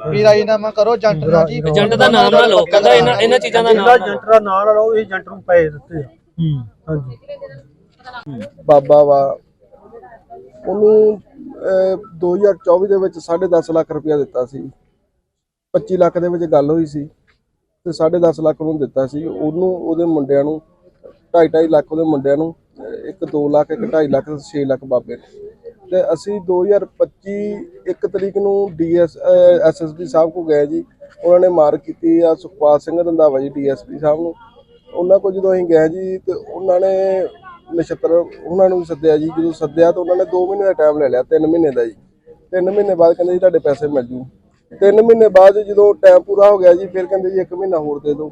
Speaker 10: ਵੀ ਰਾਜੀਨਾਮਾ ਕਰੋ ਜੰਟ ਨਾਲ ਜੀ।
Speaker 7: ਏਜੰਟ ਦਾ ਨਾਮ ਨਾ ਲਓ। ਕਹਿੰਦਾ ਇਹਨਾਂ ਇਹਨਾਂ ਚੀਜ਼ਾਂ ਦਾ ਨਾਮ ਨਾ ਲਓ।
Speaker 3: ਏਜੰਟ ਦਾ ਨਾਂ ਨਾ ਲਓ ਇਹ ਏਜੰਟ ਨੂੰ ਪੈਸੇ ਦਿੱਤੇ ਆ। ਹਾਂਜੀ।
Speaker 8: ਬਾਬਾ ਵਾ। ਉਹਨੂੰ ਅਹ, 2024 ਦੇ ਵਿੱਚ 10.5 ਲੱਖ ਰੁਪਇਆ ਦਿੱਤਾ ਸੀ। 25 ਲੱਖ ਦੇ ਵਿੱਚ ਗੱਲ ਹੋਈ ਸੀ ਤੇ 10.5 ਲੱਖ ਉਹਨੂੰ ਦਿੱਤਾ ਸੀ। ਉਹਨੂੰ ਉਹਦੇ ਮੁੰਡਿਆਂ ਨੂੰ 2.5 ਲੱਖ ਉਹਦੇ ਮੁੰਡਿਆਂ ਨੂੰ ਇੱਕ 2 ਲੱਖ ਇੱਕ 2.5 ਲੱਖ ਤੇ 6 ਲੱਖ ਬਾਬੇ ਨੂੰ। ਤੇ ਅਸੀਂ 2025 ਇੱਕ ਤਰੀਕ ਨੂੰ ਡੀਐਸ ਐਸਐਸਪੀ ਸਾਹਿਬ ਕੋ ਗਏ ਜੀ। ਉਹਨਾਂ ਨੇ ਮਾਰ ਕੀਤੀ ਆ ਸੁਖਪਾਲ ਸਿੰਘ ਰੰਧਾਵਾ ਜੀ ਡੀਐਸਪੀ ਸਾਹਿਬ ਨੂੰ। ਉਹਨਾਂ ਕੋਲ ਜਦੋਂ ਅਸੀਂ ਗਏ ਜੀ ਤੇ ਉਹਨਾਂ ਨੇ ਨਛੱਤਰ ਉਹਨਾਂ ਨੂੰ ਵੀ ਸੱਦਿਆ ਜੀ। ਜਦੋਂ ਸੱਦਿਆ ਤਾਂ ਉਹਨਾਂ ਨੇ 2 ਮਹੀਨੇ ਦਾ ਟਾਈਮ ਲੈ ਲਿਆ 3 ਮਹੀਨੇ ਦਾ ਜੀ। 3 ਮਹੀਨੇ ਬਾਅਦ ਕਹਿੰਦੇ ਜੀ ਤੁਹਾਡੇ ਪੈਸੇ ਮਿਲ ਜੂ। 3 ਮਹੀਨੇ ਬਾਅਦ ਜਦੋਂ ਟਾਈਮ ਪੂਰਾ ਹੋ ਗਿਆ ਜੀ, ਫਿਰ ਕਹਿੰਦੇ ਜੀ 1 ਮਹੀਨਾ ਹੋਰ ਦੇ ਦਿਓ।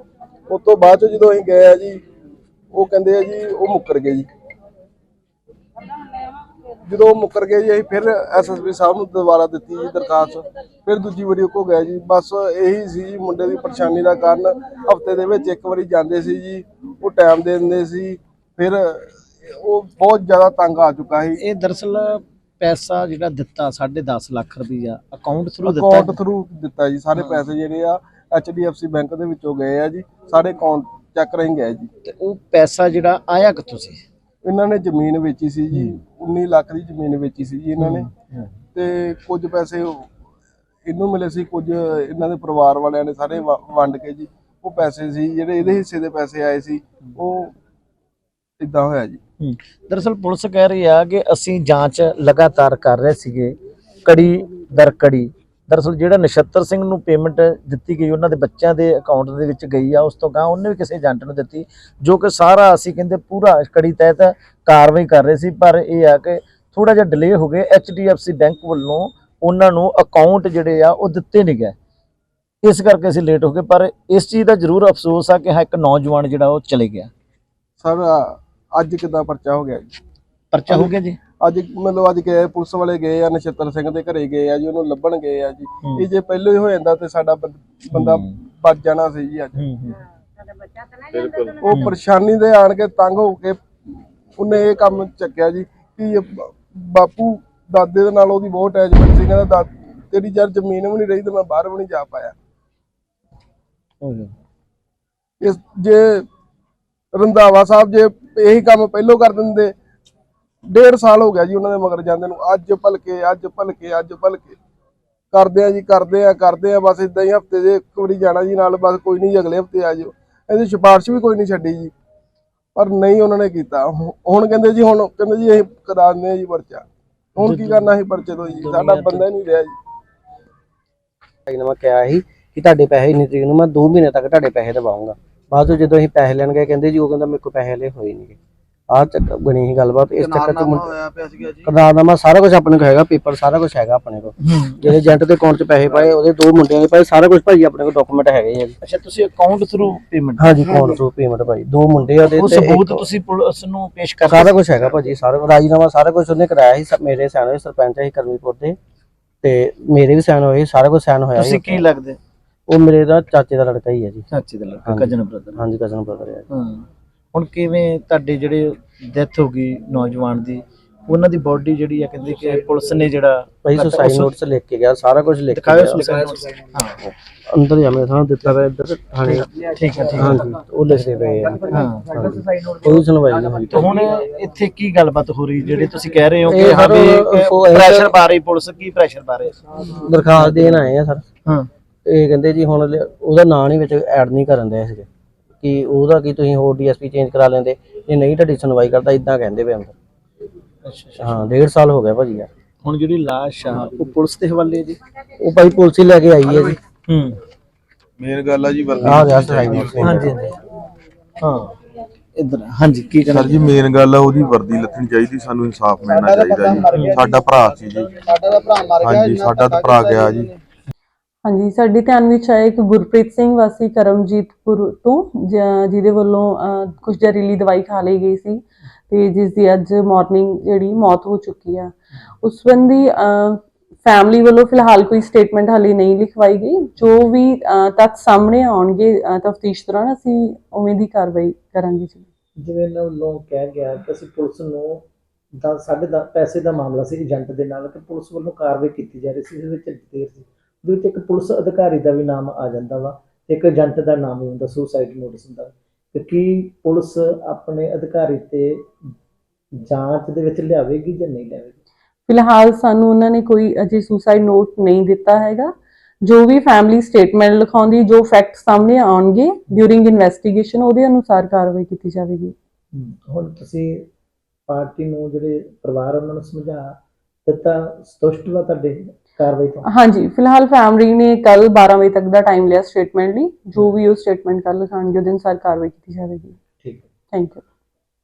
Speaker 8: ਉਸ ਤੋਂ ਬਾਅਦ ਜਦੋਂ ਅਸੀਂ ਗਏ ਆ ਜੀ, ਉਹ ਕਹਿੰਦੇ ਆ ਜੀ, ਉਹ ਮੁੱਕਰ ਗਏ ਜੀ। ਜਦੋਂ ਉਹ ਮੁੱਕਰ ਗਏ ਜੀ, ਅਸੀਂ ਫਿਰ ਐਸਐਸਪੀ ਸਾਹਿਬ ਨੂੰ ਦੁਬਾਰਾ ਦਿੱਤੀ ਜੀ ਦਰਖਾਸਤ। ਫਿਰ ਦੂਜੀ ਵਾਰੀ ਉਹ ਕੋ ਗਏ ਜੀ। ਬਸ ਇਹੀ ਸੀ ਜੀ, ਮੁੰਡੇ ਦੀ ਪਰੇਸ਼ਾਨੀ ਦਾ ਕਾਰਨ। ਹਫ਼ਤੇ ਦੇ ਵਿੱਚ ਇੱਕ ਵਾਰੀ ਜਾਂਦੇ ਸੀ ਜੀ, ਉਹ ਟਾਈਮ ਦੇ ਦਿੰਦੇ ਸੀ। ਫਿਰ ਉਹ ਬਹੁਤ ਜ਼ਿਆਦਾ ਤੰਗ ਆ ਚੁੱਕਾ ਸੀ।
Speaker 10: ਇਹ ਦਰਅਸਲ ਪੈਸਾ ਜਿਹੜਾ ਦਿੱਤਾ 10.5 ਲੱਖ ਰੁਪਈਆ ਅਕਾਊਂਟ ਥਰੂ ਦਿੱਤਾ
Speaker 8: ਅਕਾਊਂਟ ਥਰੂ ਦਿੱਤਾ ਜੀ ਸਾਰੇ ਪੈਸੇ ਜਿਹੜੇ ਆ ਐਚਡੀਐਫਸੀ ਬੈਂਕ ਦੇ ਵਿੱਚੋਂ ਗਏ ਆ ਜੀ ਸਾਰੇ ਅਕਾਊਂਟ ਚੈੱਕ ਰਹੀ ਗਏ ਜੀ।
Speaker 10: ਤੇ ਉਹ ਪੈਸਾ ਜਿਹੜਾ ਆਇਆ ਕਿੱਥੋਂ ਸੀ?
Speaker 8: ਇਹਨਾਂ ਨੇ ਜ਼ਮੀਨ ਵੇਚੀ ਸੀ ਜੀ 19 ਲੱਖ ਦੀ ਜ਼ਮੀਨ ਵੇਚੀ ਸੀ ਜੀ ਇਹਨਾਂ ਨੇ। ਤੇ ਕੁਝ ਪੈਸੇ ਇਹਨੂੰ ਮਿਲੇ ਸੀ ਕੁਝ ਇਹਨਾਂ ਦੇ ਪਰਿਵਾਰ ਵਾਲਿਆਂ ਨੇ ਸਾਰੇ ਵੰਡ ਕੇ ਜੀ ਉਹ ਪੈਸੇ ਸੀ ਜਿਹੜੇ ਇਹਦੇ ਹਿੱਸੇ ਦੇ ਪੈਸੇ ਆਏ ਸੀ ਉਹ ਇਦਾਂ ਹੋਇਆ ਜੀ।
Speaker 10: ਦਰਅਸਲ ਪੁਲਿਸ ਕਹਿ ਰਹੀ ਆ ਕਿ ਅਸੀਂ ਜਾਂਚ ਲਗਾਤਾਰ ਕਰ ਰਹੇ ਸੀਗੇ, ਕੜੀ ਦਰ ਕੜੀ। ਦਰਅਸਲ ਜਿਹੜਾ ਨਛੱਤਰ ਸਿੰਘ ਨੂੰ ਪੇਮੈਂਟ ਦਿੱਤੀ ਗਈ, ਉਹਨਾਂ ਦੇ ਬੱਚਿਆਂ ਦੇ ਅਕਾਊਂਟ ਦੇ ਵਿੱਚ ਗਈ ਆ, ਉਸ ਤੋਂ ਗਾਂ ਉਹਨੇ ਵੀ ਕਿਸੇ ਏਜੰਟ ਨੂੰ ਦਿੱਤੀ, ਜੋ ਕਿ ਸਾਰਾ ਅਸੀਂ ਕਹਿੰਦੇ ਪੂਰਾ ਕੜੀ ਤਹਿਤ ਕਾਰਵਾਈ ਕਰ ਰਹੇ ਸੀ, ਪਰ ਇਹ ਆ ਕਿ ਥੋੜਾ ਜਿਹਾ ਡਿਲੇ ਹੋ ਗਏ ਐਚਡੀਐਫਸੀ ਬੈਂਕ ਵੱਲੋਂ ਉਹਨਾਂ ਨੂੰ ਅਕਾਊਂਟ ਜਿਹੜੇ ਆ ਉਹ ਦਿੱਤੇ ਨਹੀਂ ਗਏ। ਇਸ ਕਰਕੇ ਅਸੀਂ ਲੇਟ ਹੋ ਗਏ, ਪਰ ਇਸ ਚੀਜ਼ ਦਾ ਜ਼ਰੂਰ ਅਫਸੋਸ ਆ ਕਿ ਹਾਂ ਇੱਕ ਨੌਜਵਾਨ ਜਿਹੜਾ ਉਹ ਚਲੇ ਗਿਆ।
Speaker 8: ਸਰ ਅੱਜ ਕਿਦਾਂ ਪਰਚਾ ਹੋ ਗਿਆ ਜੀ?
Speaker 10: ਪਰਚਾ ਹੋ ਗਿਆ ਜੀ?
Speaker 8: ਅੱਜ ਮਤਲਬ ਅੱਜ ਗਏ ਪੁਲਿਸ ਵਾਲੇ ਗਏ ਆ ਨਛੱਤਰ ਸਿੰਘ ਦੇ ਘਰੇ ਗਏ ਆ ਜੀ ਉਹਨੂੰ ਲੱਭਣ ਗਏ ਆ ਜੀ। ਇਹ ਜੇ ਪਹਿਲਾਂ ਹੀ ਹੋ ਜਾਂਦਾ ਤੇ ਸਾਡਾ ਬੰਦਾ ਬਚ ਜਾਣਾ ਸੀ ਜੀ ਅੱਜ। ਉਹ ਪਰੇਸ਼ਾਨੀ ਦੇ ਆਣ ਕੇ ਤੰਗ ਹੋ ਕੇ ਉਹਨੇ ਇਹ ਕੰਮ ਚੱਕਿਆ ਜੀ ਕਿ ਬਾਪੂ ਦਾਦੇ ਦੇ ਨਾਲ ਉਹਦੀ ਬਹੁਤ ਅਟੈਚਮੈਂਟ ਸੀ ਕਹਿੰਦਾ ਤੇਰੀ ਜਦ ਜ਼ਮੀਨ ਵੀ ਨਹੀਂ ਰਹੀ ਤੇ ਮੈਂ ਬਾਹਰ ਵੀ ਨਹੀਂ ਜਾ ਪਾਇਆ। ਇਸ ਜੇ ਰੰਧਾਵਾ ਸਾਹਿਬ ਜੇ ਇਹੀ ਕੰਮ ਪਹਿਲੋਂ ਕਰ ਦਿੰਦੇ, ਡੇਢ ਸਾਲ ਹੋ ਗਿਆ ਜੀ ਉਹਨਾਂ ਦੇ ਮਗਰ ਜਾਂਦੇ ਨੂੰ, ਅੱਜ ਭਲਕੇ ਅੱਜ ਭਲਕੇ ਅੱਜ ਭਲਕੇ। ਕਰਦੇ ਆ ਜੀ, ਕਰਦੇ ਆ ਕਰਦੇ ਆ, ਬਸ ਇਦਾਂ ਹੀ ਹਫ਼ਤੇ ਦੇ ਇੱਕ ਵਾਰੀ ਜਾਣਾ ਜੀ ਨਾਲ, ਬਸ ਕੋਈ ਨਹੀਂ ਅਗਲੇ ਹਫ਼ਤੇ ਆ ਜਾਓ। ਇਹਦੀ ਸਿਫਾਰਿਸ਼ ਵੀ ਕੋਈ ਨਹੀਂ ਛੱਡੀ ਜੀ। ਪਰ ਨਹੀਂ ਉਹਨਾਂ ਨੇ ਕੀਤਾ। ਹੁਣ ਕਹਿੰਦੇ ਜੀ, ਹੁਣ ਕਹਿੰਦੇ ਜੀ, ਅਸੀਂ ਕਰਾ ਦਿੰਦੇ ਆ ਜੀ ਪਰਚਾ। ਹੁਣ ਕੀ ਕਰਨਾ ਸੀ ਪਰਚੇ ਤੋਂ ਜੀ? ਸਾਡਾ ਬੰਦਾ ਹੀ ਨਹੀਂ ਰਿਹਾ ਜੀ।
Speaker 6: ਮੈਂ ਕਿਹਾ ਸੀ ਕਿ ਤੁਹਾਡੇ ਪੈਸੇ ਇੰਨੀ ਤਰੀਕ ਨੂੰ ਮੈਂ 2 ਮਹੀਨੇ ਤੱਕ ਤੁਹਾਡੇ ਪੈਸੇ ਦਵਾਉਂਗਾ। ਬਾਅਦ ਵਿੱਚ ਜਦੋਂ ਅਸੀਂ ਪੈਸੇ ਲੈਣ ਗਏ ਕਹਿੰਦੇ ਜੀ ਉਹ ਕਹਿੰਦਾ ਮੇਰੇ ਕੋਲ ਪੈਸੇ ਹਲੇ ਹੋਏ ਨਹੀਂਗੇ ਆਹ ਚੱਕ ਬਣੀ ਸੀ ਗੱਲਬਾਤ ਇਸ ਚੱਕਰ ਚ ਮੁੰ- ਕਰਨਾਰਨਾਮਾ ਸਾਰਾ ਕੁਝ ਆਪਣੇ ਕੋਲ ਹੈਗਾ ਪੇਪਰ ਸਾਰਾ ਕੁਝ ਹੈਗਾ ਆਪਣੇ ਕੋਲ। ਜਿਹੜੇ ਏਜੰਟ ਦੇ ਅਕਾਊਂਟ 'ਚ ਪੈਸੇ ਪਾਏ ਉਹਦੇ ਦੋ ਮੁੰਡਿਆਂ ਦੇ ਪਾਏ ਸਾਰਾ ਕੁਝ ਭਾਈ ਆਪਣੇ ਕੋਲ ਡਾਕੂਮੈਂਟ ਹੈਗੇ ਆ ਜੀ।
Speaker 10: ਅੱਛਾ ਤੁਸੀਂ ਅਕਾਊਂਟ ਥਰੂ ਪੇਮੈਂਟ
Speaker 6: ਹਾਂਜੀ ਫੋਨ ਤੋਂ ਪੇਮੈਂਟ ਭਾਈ। ਦੋ ਮੁੰਡੇ ਆ ਉਹਦੇ
Speaker 10: ਉਹ
Speaker 6: ਤੇ
Speaker 10: ਸਬੂਤ
Speaker 6: ਇੱਕ-
Speaker 10: ਤੁਸੀਂ ਪੁਲਿਸ ਨੂੰ ਪੇਸ਼ ਕਰ
Speaker 6: ਸਾਰਾ ਕੁਝ ਹੈਗਾ ਭਾਜੀ ਸਾਰਾ ਕੁਝ। ਰਾਜੀਨਾਮਾ ਸਾਰਾ ਕੁਝ ਉਹਨੇ ਕਰਾਇਆ ਸੀ ਮੇਰੇ ਹੋਏ ਸਰਪੰਚ ਸੀ ਕਰਮੀਪੁਰ ਦੇ। ਤੇ ਮੇਰੇ ਵੀ ਸਾਈਨ ਹੋਏ ਸਾਰਾ ਕੁਝ ਸਾਈਨ ਹੋਇਆ
Speaker 10: ਤੁਸੀਂ ਕੀ ਲੱਗਦੇ?
Speaker 6: ਉਹ ਮੇਰੇ ਦਾ ਚਾਚੇ ਦਾ ਲੜਕਾ ਹੀ ਹੈ ਜੀ।
Speaker 10: ਚਾਚੇ ਦਾ ਲੜਕਾ
Speaker 6: ਹਾਂਜੀ।
Speaker 10: ਕਜਨ ਬ੍ਰਦਰ
Speaker 6: ਹਾਂਜੀ ਕਜ਼ਨ ਬ੍ਰਦਰ ਹੈ।
Speaker 10: ਹਾਂ। ਹੁਣ ਕਿਵੇਂ ਤੁਹਾਡੇ ਜਿਹੜੇ ਡੈਥ ਹੋ ਗਈ ਨੌਜਵਾਨ ਦੀ ਉਹਨਾਂ ਦੀ ਬਾਡੀ ਜਿਹੜੀ ਆ ਕਹਿੰਦੇ ਕਿ ਪੁਲਿਸ ਨੇ ਜਿਹੜਾ
Speaker 6: ਭਾਈ ਸੁਸਾਈਡ
Speaker 10: ਉਸ-
Speaker 6: ਨੋਟ 'ਚ ਲਿਖ ਕੇ ਗਿਆ ਸਾਰਾ ਕੁਝ ਲਿਖ ਕੇ
Speaker 10: ਦਿਖਾਓ
Speaker 6: ਗਿਆ।
Speaker 10: ਸੁਸਾਈਡ ਹਾਂ।
Speaker 6: ਅੰਦਰ ਮੇਰੇ ਸਾਹਮਣੇ ਦਿੱਤਾ ਹੋਇਆ ਇੱਧਰ। ਥਾਣੇ
Speaker 10: ਠੀਕ ਹੈ ਠੀਕ ਹੈ
Speaker 6: ਹਾਂਜੀ ਉਹ ਲਿਖਦੇ ਪਏ ਆ।
Speaker 10: ਹਾਂ।
Speaker 6: ਕੋਈ ਸੁਣਵਾਈ ਨਹੀਂ ਹੋਈ
Speaker 10: ਤੇ ਹੁਣ ਇੱਥੇ ਕੀ ਗੱਲਬਾਤ ਹੋ ਰਹੀ ਜਿਹੜੇ ਤੁਸੀਂ ਕਹਿ ਰਹੇ ਹੋ ਕਿ
Speaker 6: ਇਹ
Speaker 10: ਹਾਂ
Speaker 6: ਸਰ,
Speaker 10: ਵੀ
Speaker 6: ਉਹ ਇਹ-
Speaker 10: ਪ੍ਰੈਸ਼ਰ ਪਾ ਰਹੀ ਪੁਲਿਸ ਕੀ ਪ੍ਰੈਸ਼ਰ ਪਾ ਰਹੀ?
Speaker 6: ਦਰਖਾਸਤ ਦੇਣ ਆਏ ਆ ਸਰ।
Speaker 10: ਹਾਂ।
Speaker 6: ਇਹ ਕਹਿੰਦੇ ਜੀ ਹੁਣ ਉਹਦਾ ਨਾਂ ਨਹੀਂ ਵਿੱਚ ਐਡ ਨਹੀਂ ਕਰਨ ਦੇ ਸੀਗੇ। ਕਿ ਉਹਦਾ ਕੀ ਤੁਸੀਂ ਹੋਰ ਡੀਐਸਪੀ ਚੇਂਜ ਕਰਾ ਲੈਂਦੇ ਜੇ ਨਹੀਂ ਤੁਹਾਡੀ ਸੁਣਵਾਈ ਕਰਦਾ ਇਦਾਂ ਕਹਿੰਦੇ ਪਏ ਅੰਦਰ
Speaker 10: ਅੱਛਾ
Speaker 6: ਹਾਂ ਡੇਢ ਸਾਲ ਹੋ ਗਿਆ ਭਾਜੀ ਯਾਰ।
Speaker 10: ਹੁਣ ਜਿਹੜੀ ਲਾਸ਼ ਆ ਉਹ ਪੁਲਿਸ ਦੇ ਹਵਾਲੇ ਹੈ ਜੀ?
Speaker 6: ਉਹ ਭਾਈ ਪੁਲਿਸ ਹੀ ਲੈ ਕੇ ਆਈ ਹੈ ਜੀ।
Speaker 10: ਹੂੰ।
Speaker 8: ਮੇਨ ਗੱਲ ਆ ਜੀ
Speaker 6: ਆ ਗਿਆ ਨੋਟ
Speaker 10: ਹਾਂਜੀ ਹਾਂਜੀ ਹਾਂ। ਇਧਰ ਹਾਂਜੀ ਕੀ
Speaker 11: ਸਰ ਜੀ ਮੇਨ ਗੱਲ ਆ ਉਹਦੀ ਵਰਦੀ ਲੱਥਣੀ ਚਾਹੀਦੀ ਸਾਨੂੰ ਇਨਸਾਫ ਮਿਲਣਾ ਚਾਹੀਦਾ ਜੀ। ਸਾਡਾ ਭਰਾ ਸੀ ਜੀ।
Speaker 8: ਸਾਡਾ ਤਾਂ ਭਰਾ ਮਰ
Speaker 11: ਹਾਂਜੀ ਸਾਡਾ ਤਾਂ ਭਰਾ ਗਿਆ ਜੀ
Speaker 9: ਹਾਂਜੀ, ਸਾਡੇ ਧਿਆਨ ਵਿੱਚ ਆਇਆ ਇੱਕ ਗੁਰਪ੍ਰੀਤ ਸਿੰਘ ਵਾਸੀ ਕਰਮਜੀਤਪੁਰ ਤੋਂ ਜਿਹਦੇ ਵੱਲੋਂ ਕੁਝ ਜ਼ਹਿਰੀਲੀ ਦਵਾਈ ਖਾ ਲਈ ਗਈ ਸੀ ਤੇ ਜਿਸ ਦੀ ਅੱਜ ਮਾਰਨਿੰਗ ਜਿਹੜੀ ਮੌਤ ਹੋ ਚੁੱਕੀ ਆ। ਉਸ ਸੰਬੰਧੀ ਫੈਮਿਲੀ ਵੱਲੋਂ ਫਿਲਹਾਲ ਕੋਈ ਸਟੇਟਮੈਂਟ ਹਾਲੇ ਨਹੀਂ ਲਿਖਵਾਈ ਗਈ। ਜੋ ਵੀ ਤੱਥ ਸਾਹਮਣੇ ਆਉਣਗੇ ਤਫਤੀਸ਼ ਦੌਰਾਨ ਅਸੀਂ ਉਵੇਂ ਦੀ ਕਾਰਵਾਈ ਕਰਾਂਗੇ ਜੀ।
Speaker 10: ਜਿਵੇਂ ਇਹਨਾਂ ਵੱਲੋਂ ਕਿਹਾ ਗਿਆ ਕਿ ਅਸੀਂ ਪੁਲਿਸ ਨੂੰ ਦਾ ਸਾਢੇ ਦਸ ਪੈਸੇ ਦਾ ਮਾਮਲਾ ਸੀ ਏਜੰਟ ਦੇ ਨਾਲ ਕਿ ਪੁਲਿਸ ਵੱਲੋਂ ਕਾਰਵਾਈ ਕੀਤੀ ਜਾ ਰਹੀ ਸੀ ਇਹਦੇ ਵਿੱਚ ਦੇਰ ਸੀ। ਉਹਦੇ ਵਿੱਚ ਇੱਕ ਪੁਲਿਸ ਅਧਿਕਾਰੀ ਦਾ ਵੀ ਨਾਮ ਆ ਜਾਂਦਾ ਵਾ ਇੱਕ ਏਜੰਟ ਦਾ ਨਾਮ ਵੀ ਹੁੰਦਾ ਸੁਸਾਈਡ ਨੋਟਿਸ ਹੁੰਦਾ ਕਿ ਕੀ ਪੁਲਿਸ ਆਪਣੇ ਅਧਿਕਾਰੀ ਤੇ ਜਾਂਚ ਦੇ ਵਿੱਚ ਲਿਆਵੇਗੀ ਜਾਂ ਨਹੀਂ ਲਿਆਵੇਗੀ?
Speaker 9: ਫਿਲਹਾਲ ਸਾਨੂੰ ਉਹਨਾਂ ਨੇ ਕੋਈ ਅਜੇ ਸੁਸਾਈਡ ਨੋਟ ਨਹੀਂ ਦਿੱਤਾ ਹੈਗਾ। ਜੋ ਵੀ ਫੈਮਿਲੀ ਸਟੇਟਮੈਂਟ ਲਿਖਾਉਂਦੀ ਜੋ ਫੈਕਟ ਸਾਹਮਣੇ ਆਉਣਗੇ ਡਿਊਰਿੰਗ ਇਨਵੈਸਟੀਗੇਸ਼ਨ ਉਹਦੇ ਅਨੁਸਾਰ ਕਾਰਵਾਈ ਕੀਤੀ ਜਾਵੇਗੀ।
Speaker 10: ਹੁਣ ਤੁਸੀਂ ਪਾਰਟੀ ਨੂੰ ਜਿਹੜੇ ਪਰਿਵਾਰ ਉਹਨਾਂ ਨੂੰ ਸਮਝਾ ਦਿੱਤਾ ਸੰਤੁਸ਼ਟ ਵਾ ਤੁਹਾਡੇ? ਕਾਰਵਾਈ ਤੋਂ?
Speaker 9: ਹਾਂਜੀ ਫਿਲਹਾਲ ਫੈਮਿਲੀ ਨੇ ਕੱਲ 12 ਵਜੇ ਤੱਕ ਦਾ ਟਾਈਮ ਲਿਆ ਸਟੇਟਮੈਂਟ ਲਈ। ਜੋ ਵੀ ਉਹ ਸਟੇਟਮੈਂਟ ਕੱਲ ਲਿਖਾਣਗੇ ਉਹਦੇ ਅਨੁਸਾਰ ਕਾਰਵਾਈ ਕੀਤੀ ਜਾਵੇਗੀ।
Speaker 10: ਠੀਕ ਹੈ।
Speaker 9: Thank you